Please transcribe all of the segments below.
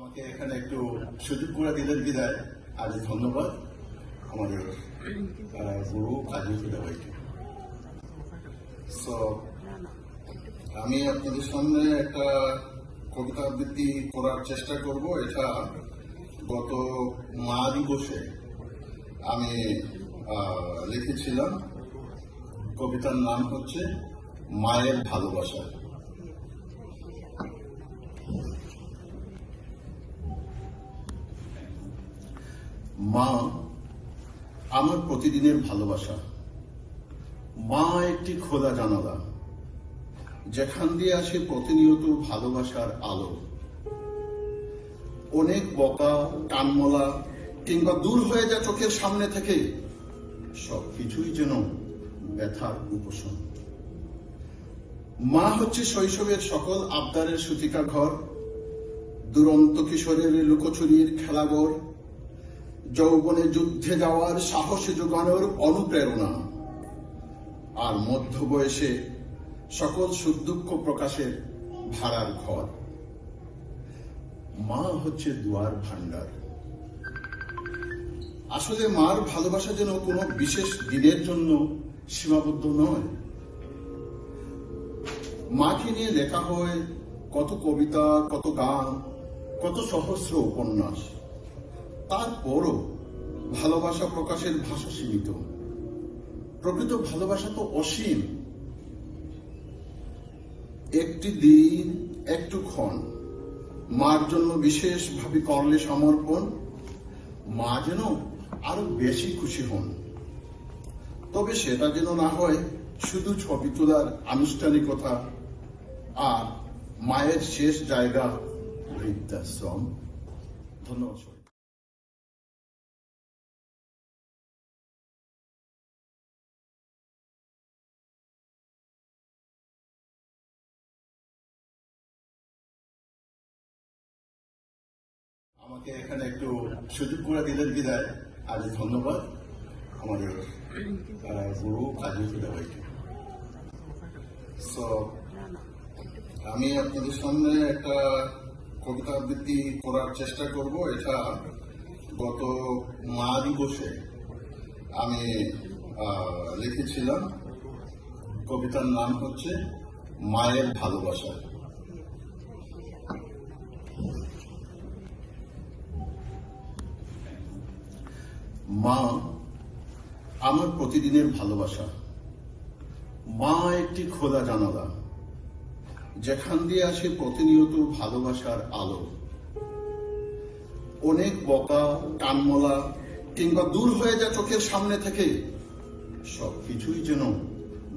আমাকে এখানে একটু সুযোগ করে দিলেন বিদায়। আজ ধন্যবাদ আমাদের গুরু কাজী ভাইকে। আমি আপনাদের সামনে একটা কবিতা আবৃত্তি করার চেষ্টা করব। এটা গত মা দিবসে আমি লিখেছিলাম। কবিতার নাম হচ্ছে, মায়ের ভালোবাসা। মা, আমার প্রতিদিনের ভালোবাসা। মা একটি খোলা জানালা, যেখান দিয়ে আসে প্রতিনিয়ত ভালোবাসার আলো। অনেক বকা, টানমলা, কিংবা দূর হয়ে যায় চোখের সামনে থেকে সব কিছুই যেন ব্যথার উপশম। মা হচ্ছে শৈশবের সকল আবদারের সুতিকা ঘর দুরন্ত কিশোরের লুকোচুরির খেলাঘর যৌবনে যুদ্ধে যাওয়ার সাহস যোগানোর অনুপ্রেরণা। আর মধ্য বয়সে সকল সুখ দুঃখ প্রকাশের ভাড়ার ঘর। মা হচ্ছে দুয়ার ভান্ডার আসলে মার ভালোবাসা যেন কোনো বিশেষ দিনের জন্য সীমাবদ্ধ নয়। মাকে নিয়ে লেখা হয়, কত কবিতা, কত গান, কত সহস্র উপন্যাস। তারপরও ভালোবাসা প্রকাশের ভাষা সীমিত। প্রকৃত ভালোবাসা তো অসীম। একটি দিন, একটু ক্ষণ। মার জন্য বিশেষভাবে করলে সমর্পণ। মা যেন আরও বেশি খুশি হন। তবে সেটা যেন না হয়, শুধু ছবি তোলার আনুষ্ঠানিকতা আর মায়ের শেষ জায়গা, বৃদ্ধাশ্রম। ধন্যবাদ আমাকে এখানে একটু সুযোগ করে দিলেন বিদায়। আজ ধন্যবাদ আমাদের গুরু কাজী ভাইকে। আমি আপনাদের সামনে একটা কবিতা আবৃত্তি করার চেষ্টা করব। এটা গত মা দিবসে আমি লিখেছিলাম। কবিতার নাম হচ্ছে মায়ের ভালোবাসা। মা, আমার প্রতিদিনের ভালোবাসা। মা একটি খোলা জানালা, যেখান দিয়ে আসে প্রতিনিয়ত ভালোবাসার আলো। অনেক বকা টানমলা কিংবা দূর হয়ে যায় চোখের সামনে থেকে সব কিছুই যেন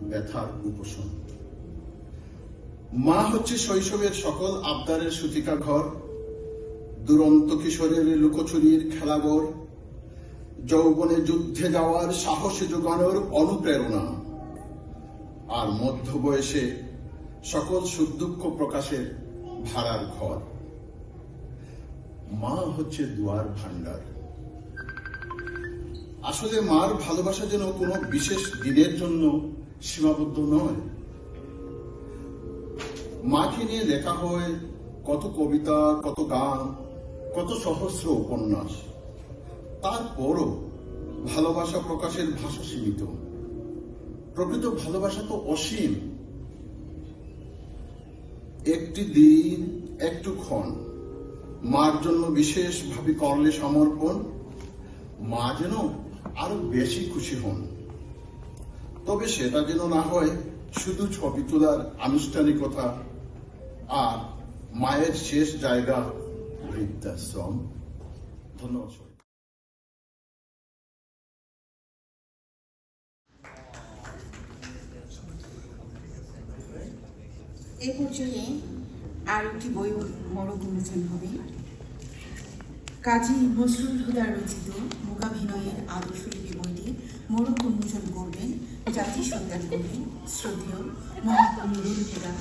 ব্যথার উপশম। মা হচ্ছে শৈশবের সকল আবদারের সুতিকা ঘর দুরন্ত কিশোরের লুকোচুরির খেলাঘর যৌবনে যুদ্ধে যাওয়ার সাহস যোগানোর অনুপ্রেরণা। আর মধ্য বয়সে সকল সুখ দুঃখ প্রকাশের ভাড়ার ঘর। মা হচ্ছে দুয়ার ভান্ডার আসলে মার ভালোবাসা যেন কোনো বিশেষ দিনের জন্য সীমাবদ্ধ নয়। মাকে নিয়ে লেখা হয়, কত কবিতা, কত গান, কত সহস্র উপন্যাস। তারপরও ভালোবাসা প্রকাশের ভাষা সীমিত। প্রকৃত ভালোবাসা তো অসীম। একটি দিন, একটু ক্ষণ। মার জন্য বিশেষভাবে করলে সমর্পণ। মা যেন আরও বেশি খুশি হন। তবে সেটা যেন না হয়, শুধু ছবি তোলার আনুষ্ঠানিকতা আর মায়ের শেষ জায়গা, বৃদ্ধাশ্রম। ধন্যবাদ এ পর্যায়ে আর একটি বই মরক উন্মোচন হবে। কাজী নজরুল হুদা রচিত মুকাভিনয়ের আদর্শলিপি বইটি মোড়ক উন্মোচন করবেন জাতীয় সন্তান কবি শ্রদ্ধেয় মহানুরুল হুদা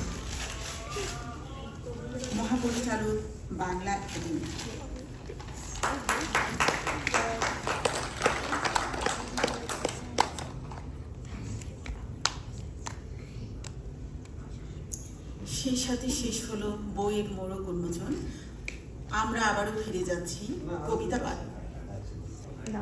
মহাপরিচালক বাংলা একাডেমি। সাথে শেষ হলো বইয়ের মোড়ক উন্মোচন। আমরা আবারও ফিরে যাচ্ছি কবিতা পাঠ। না